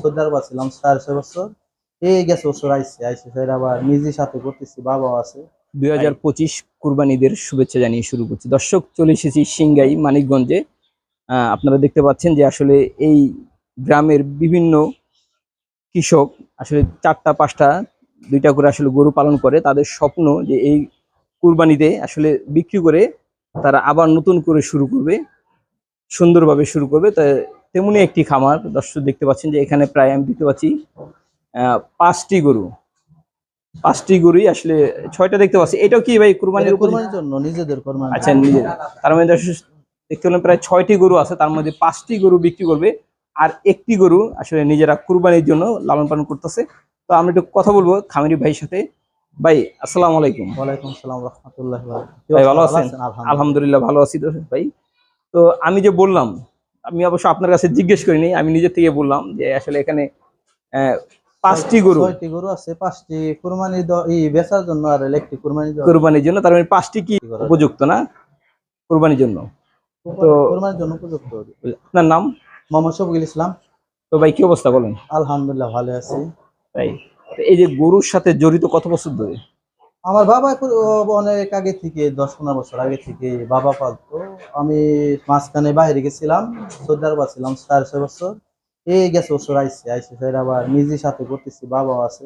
Saudi ছিলাম সাড়ে ছয় বছর। এই গেছে বছর আইসে আইসে সেটা আবার নিজের সাথে করতেছি, বাবাও আছে। দুই হাজার পঁচিশ কুরবানিদের শুভেচ্ছা জানিয়ে শুরু করছি। দর্শক, চলে এসেছি সিংগাই মানিকগঞ্জে। আপনারা দেখতে পাচ্ছেন যে আসলে এই গ্রামের বিভিন্ন কৃষক আসলে চারটা, পাঁচটা, দুইটা করে আসলে গরু পালন করে। তাদের স্বপ্ন যে এই কুরবানিতে আসলে বিক্রি করে তারা আবার নতুন করে শুরু করবে, সুন্দরভাবে শুরু করবে। তা তেমনি একটি খামার। দর্শক দেখতে পাচ্ছেন যে এখানে প্রায় আমি দেখতে পাচ্ছি পাঁচটি গরু। পাঁচটি গরুই আসলে ছয়টা দেখতে পাচ্ছি। এটাও কি ভাই কুরবানির জন্য নিজেদের কোরবানি আচ্ছা নিজের তার মধ্যে দর্শক দেখতে পেলাম প্রায় ছয়টি গরু আছে তার মধ্যে পাঁচটি গরু বিক্রি করবে আর একটি গরু আসলে নিজেরা কুরবানির জন্য লালন পালন করতেছে। তো আমরা একটু কথা বলব খামারি ভাইয়ের সাথে। ভাই আসসালামু আলাইকুম। ওয়ালাইকুম সালাম রহমতুল্লাহ ভাই ভালো আছেন? আলহামদুলিল্লাহ। ভালো আছি ভাই। তো আমি যে বললাম আমি অবশ্য আপনার কাছে জিজ্ঞেস করিনি আমি নিজে থেকে বললাম যে আসলে এখানে পাঁচটি গরু। ছয়টি গরু আছে পাঁচটি কুরবানি বেচার জন্য আর একটি কুরবানি কোরবানির জন্য তার মানে পাঁচটি কি উপযুক্ত না? কোরবানির জন্য। তো- কুরবানির জন্য উপযুক্ত। আপনার নাম? মোহাম্মদ শফিকুল ইসলাম। তো ভাই কি অবস্থা বলেন? আলহামদুলিল্লাহ ভালো আছি। তাই এই যে গরুর সাথে জড়িত কত বছর ধরে? আমার বাবা অনেক আগে থেকে দশ পনেরো বছর আগে থেকে বাবা আমি মাঝখানে বাইরে গেছিলাম সৌদি আরব ছিলাম সাড়ে ছয় বছর। এই গেছে বছর আইসে আইসে সেটা আবার নিজের সাথে করতেছি বাবাও আছে।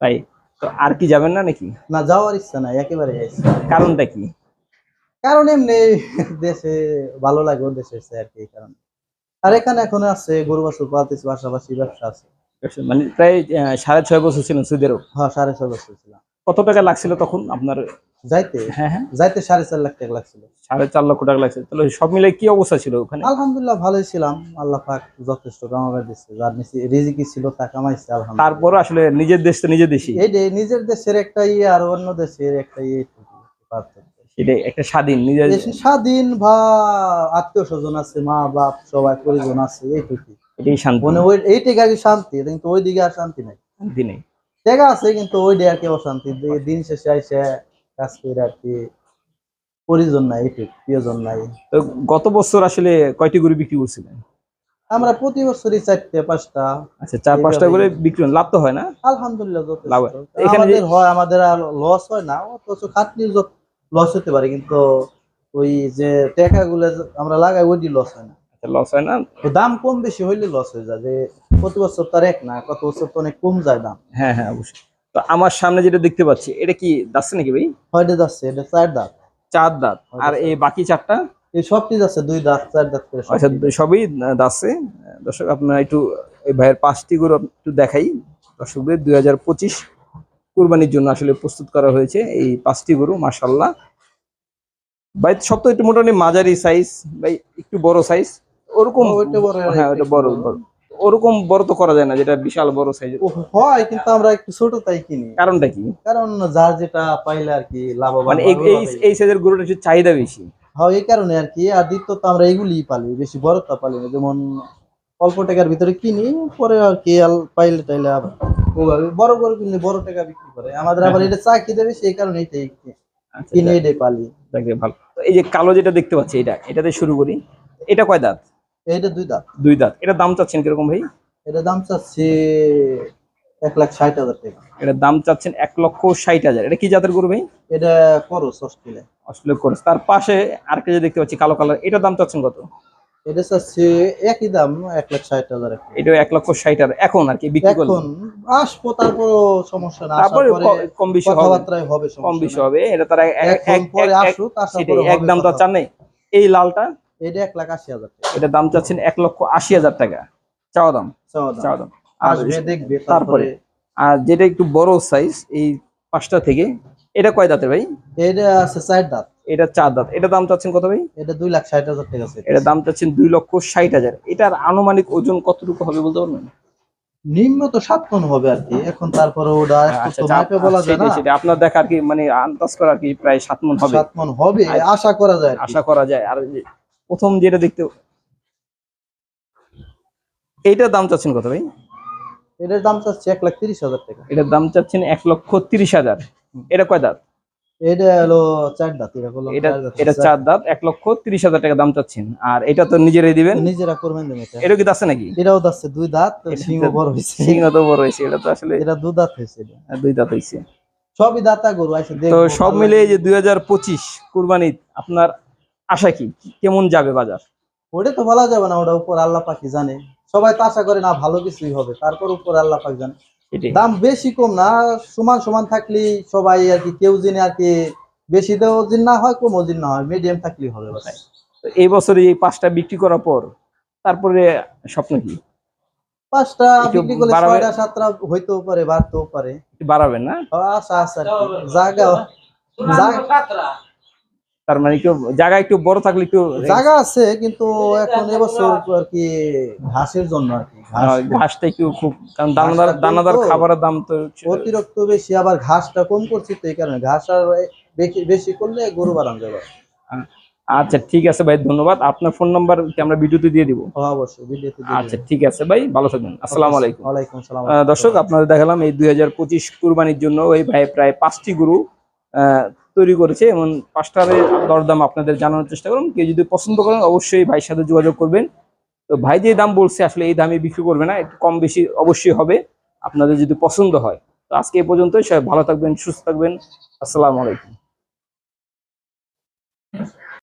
তাই তো আর কি যাবেন না নাকি? না যাওয়ার ইচ্ছা নাই একেবারে আইসি কারণটা কি? কারণ এমনি দেশে ভালো লাগে ও দেশে এসে আর কি এই কারণে। আর এখানে এখন আছে গরু বাছুর পালতেছি পাশাপাশি ব্যবসা আছে। মানে প্রায় সাড়ে ছয় বছর ছিলেন সৌদি আরব? হ্যাঁ সাড়ে ছয় বছর ছিলাম। কত টাকা লাগছিল তখন আপনার যাইতে? হ্যাঁ হ্যাঁ। যাইতে সাড়ে চার লাখ টাকা লাগছিল। সাড়ে চার লক্ষ টাকা লাগছে তাহলে সব মিলে কি অবস্থা ছিল ওখানে? আলহামদুলিল্লাহ ভালোই ছিলাম। আল্লাহ পাক যথেষ্ট কামাবে দিচ্ছে যার নিচে রিজিকি ছিল তা কামাইছে আলহামদুলিল্লাহ। তারপরে আসলে নিজের দেশ তো নিজের দেশই এই যে নিজের দেশের একটা ইয়ে আর অন্য দেশের একটা ইয়ে পার্থক্য। সেটাই একটা স্বাধীন নিজের দেশে স্বাধীন বা আত্মীয় স্বজন আছে মা বাপ সবাই পরিজন আছে এইটুকু এটাই শান্তি। মানে ওই এইটাকে আগে শান্তি কিন্তু ওই দিকে আর শান্তি নাই। শান্তি নেই। জায়গা আছে কিন্তু ওই দিকে আর কি অশান্তি। দিন শেষে আইসে কাজ করে আর কি পরিজন নাই প্রিয়জন নাই। তো গত বছর আসলে কয়টি গরু বিক্রি করছিলেন? আমরা প্রতি বছরই চারটে পাঁচটা। আচ্ছা চার পাঁচটা করে বিক্রি লাভ তো হয় না? আলহামদুলিল্লাহ লাভ হয়। এখানে আমাদের হয় আমাদের আর লস হয় না অথচ খাটনি লস হতে পারে কিন্তু ওই যে টাকাগুলো আমরা লাগাই ওইটি লস হয় না। লস হয় না? দাম কম বেশি হইলে লস হয়ে যায় যে প্রতি বছর তার এক না কত বছর তো অনেক কম যায় দাম। হ্যাঁ হ্যাঁ অবশ্যই। তো আমার সামনে যেটা দেখতে পাচ্ছি এটা কি যাচ্ছে নাকি ভাই? হয়তো যাচ্ছে এটা চার দাঁত। চার দাঁত। আর এই বাকি চারটা? এই সবটি যাচ্ছে দুই দাঁত চার দাঁত করে। আচ্ছা সবই দাসে দর্শক আপনারা একটু এই ভাইয়ের পাঁচটি গরু একটু দেখাই। দর্শকদের দুই হাজার পঁচিশ কুরবানির জন্য আসলে প্রস্তুত করা হয়েছে এই পাঁচটি গরু মাসাল্লাহ ভাই সব তো একটু মোটামুটি মাঝারি সাইজ ভাই একটু বড় সাইজ ওরকম? ওইটা বড়, হ্যাঁ বড় বড়। বড়। ওরকম বড় তো করা যায় না যেটা বিশাল বড় সাইজ হয় কিন্তু আমরা একটু ছোট তাই কিনি। কারণটা কি? কারণ যার যেটা পাইলে আর কি লাভবান মানে এই এই সাইজের গরুটা একটু চাহিদা বেশি। হ্যাঁ এই কারণে আর কি আর দ্বিতীয়ত আমরা এগুলিই পালি বেশি বড়টা পালি না। যেমন অল্প টাকার ভিতরে কিনি পরে আর কি পাইলে টাইলে আবার ওভাবে বড় বড় কিনলে বড় টাকা বিক্রি করে। আমাদের আবার এটা চাকরি দেবে সেই কারণে এটাই আচ্ছা কিনে এটাই পালি। ভালো। এই যে কালো যেটা দেখতে পাচ্ছি এটা এটাতে শুরু করি। এটা কয় দাঁত? এইটা দুই দাম দুই দাঁত। এটা দাম চাচ্ছেন কীরকম ভাই? এটা দাম চাচ্ছে এক লাখ ষাট হাজার টাকা। এটার দাম চাচ্ছেন এক লক্ষ ষাট হাজার। এটা কি জাতের গরু ভাই? এটা করো অস্ট্রেলিয়া। আসলে কোর্স। তার পাশে আরেকটা যে দেখতে পাচ্ছি কালো কালার এটার দাম চাচ্ছেন কত? এটা চাচ্ছে একই দাম এক লাখ ষাট হাজার। এটাও এক লক্ষ ষাট হাজার। এখন আর কি বিক্রি করলে এখন আসব তারপরও সমস্যা না তারপরে কম বেশি হবে। কথাবার্তায় হবে কম বেশি হবে। এটা তারা এক- পরে আসুক আসার এক দাম তো চান নাই। এই লালটা এটা এক লাখ আশি হাজার টাকা। এটার দাম চাচ্ছেন এক লক্ষ আশি হাজার টাকা। চাওয়া দাম? চাওয়া দাম। আর দেখবে তারপরে। আর যেটা একটু বড় সাইজ এই পাঁচটা থেকে এটা কয় দাঁতের ভাই? এটা আছে চার দাঁত। এটা চার দাঁত। এটা দাম চাচ্ছেন কত ভাই? এটা দুই লাখ ষাট হাজার টাকা আছে এটা দাম চাচ্ছেন দুই লক্ষ ষাট হাজার। এটার আনুমানিক ওজন কতটুকু হবে বলতে পারবেন? নিম্ন তো সাত টন হবে আর কি। এখন তারপরে ওটা একটু আচ্ছা, আচ্ছা, মাপে বলা যায় না। সেটাই। আপনার দেখা আর কি মানে আন্দাজ করা আর কি প্রায় সাত মন হবে। সাত মন হবে আচ্ছা। আশা করা যায় আশা করা যায়। আর প্রথম যেটা দেখতে এইটার দাম চাচ্ছেন কত ভাই? এটার দাম চাচ্ছে এক লাখ তিরিশ হাজার টাকা। এটার দাম চাচ্ছেন এক লক্ষ তিরিশ হাজার। এটা কয় দাঁত? এটা হলো চার দাঁত এটা এটা চার দাঁত। এটা চার দাঁত এক লক্ষ তিরিশ হাজার টাকা দাম চাচ্ছেন। আর এটা তো নিজেরাই দিবেন? নিজেরা করবেন এটা। কি আছে নাকি? এটাও দাচ্ছে দুই দাঁত এটা সিংহ তো- বড় হয়েছে। সিংহ তো বড় হয়েছে এটা তো আসলে এটা দাঁত হয়েছে দুই দাঁত হয়েছে। সবই দাতা গরু আছে তো সব মিলে যে দুই হাজার পঁচিশ কুরবানি আপনার আশা কি? কেমন যাবে বাজার? ওটা তো বলা যাবে না ওটা উপর আল্লাহ পাখি জানে। সবাই তো আশা করে না ভালো কিছুই হবে তারপর উপর আল্লাহ পাখি জানে। দাম বেশি কম না সমান সমান থাকলে সবাই আর কি কেউ জিনে আর কি বেশি দেও ওজন না হয় কম ওজন না হয় মিডিয়াম থাকলেই হবে এই বছরে এই পাঁচটা বিক্রি করার পর তারপরে স্বপ্ন কি? পাঁচটা বিক্রি করলে ছয়টা সাতটা হইতেও পারে বাড়তেও পারে। একটু বাড়াবেন না? আর কি জায়গা জায়গা- তার মানে একটু জায়গা একটু বড় থাকলে একটু জায়গা আছে কিন্তু এখন এবছর আর কি ঘাসের জন্য আর কি ঘাসটা একটু খুব কারণ দানাদার দানাদার খাবারের দাম তো অতিরিক্ত বেশি আবার ঘাসটা কম করছি তো এই কারণে। ঘাস আর বেশি করলে গরু বাড়ানো যাবে। আচ্ছা ঠিক আছে ভাই ধন্যবাদ। আপনার ফোন নাম্বার আমরা ভিডিওতে দিয়ে দিব? হ্যাঁ, অবশ্যই ভিডিওতে আচ্ছা ঠিক আছে ভাই ভালো থাকবেন। আসসালামু আলাইকুম। ওয়ালাইকুম সালাম আহ, দর্শক আপনাদের দেখালাম এই দুই হাজার পঁচিশ কুরবানির জন্য ওই ভাই প্রায় পাঁচটি গরু আহ, তৈরি করেছে এবং পাঁচটার দরদাম আপনাদের জানানোর চেষ্টা করুন। কেউ যদি পছন্দ করেন, অবশ্যই ভাইয়ের সাথে যোগাযোগ করবেন। তো ভাই যে দাম বলছে, আসলে এই দামে বিক্রি করবে না, একটু কম বেশি অবশ্যই হবে, আপনাদের যদি পছন্দ হয়। তো আজকে এ পর্যন্তই, সবাই ভালো থাকবেন, সুস্থ থাকবেন। আসসালামু আলাইকুম।